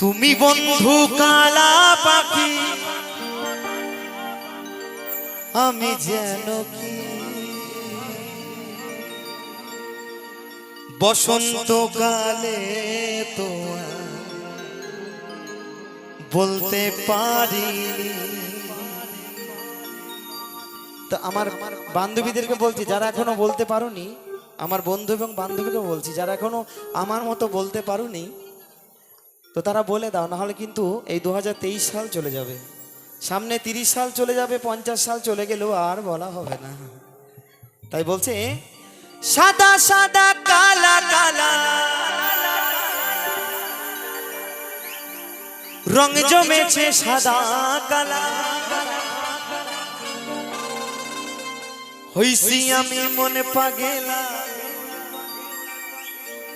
তুমি বন্ধু কালা পাখি। আমি যেন কি? বসন্ত কালে তো বলতে পারি তো আমার বান্ধবীদেরকে বলছি, যারা এখনও বলতে পারোনি, আমার বন্ধু এবং বান্ধবীকে বলছি, যারা এখনও আমার মতো বলতে পারোনি তো তারা বলে দাও না হলে কিন্তু এই দু সাল চলে যাবে। সামনে তিরিশ সাল চলে যাবে, পঞ্চাশ সাল চলে গেলেও আর বলা হবে না। তাই বলছে, সাদা সাদা, কালা কালা। রং জমেছে সাদা, কালা। হইছি আমি মনে পাগেলা।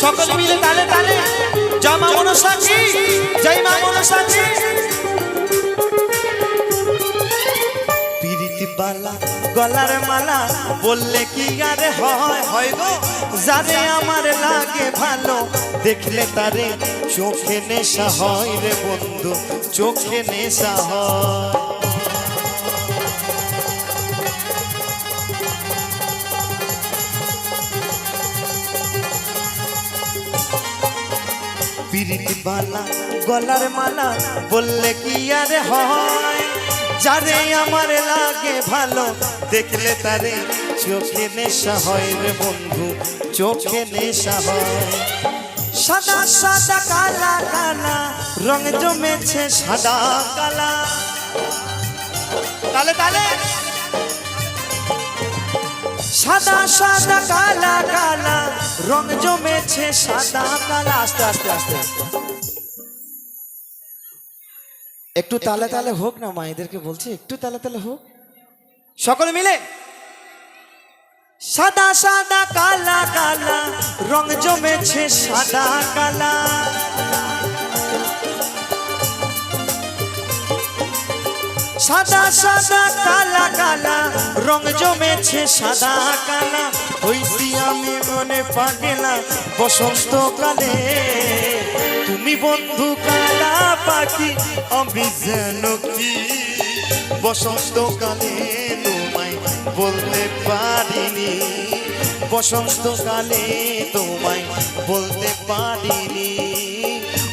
সকল মিলে তালে তালে। জামা মনসাকি জয় মা পিরিতি বালা, গলার মালা, বললে কি আরে হয় হয় গো? যারে আমার লাগে ভালো, দেখলে তারে চোখে নেশা হয় রে বন্ধু, চোখে নেশা হয়। পিরিতি বালা গলার মালা, বললে কি আর হয়? যারে আমার লাগে ভালো, দেখলে তারে চোখে নেশা হয় রে বন্ধু, চোখে নেশা হয়। সাদা সাদা কালা কালা, রং জমেছে সাদা কালা। তালে তালে। সাদা সাদা, কালা কালা, রং জমেছে সাদা, কালা। আস্তে আস্তে আস্তে। একটু তালে তালে হোক না, মায়েদেরকে বলছি, একটু তালে তালে হোক। সকলে মিলে? সাদা সাদা, কালা কালা, রং জমেছে সাদা, কালা। সাদা সাদা, কালা কালা, রং জমেছে সাদা, কালা। হইছি আমি মনে পাগেলা বসন্ত কালে তুমি বন্ধু কালা পাখি, আমি যেন কি? বসন্ত কালে তোমায় বলতে পারিনি। বসন্ত কালে তোমায় বলতে পারিনি।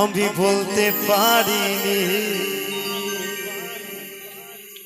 আমি বলতে পারিনি।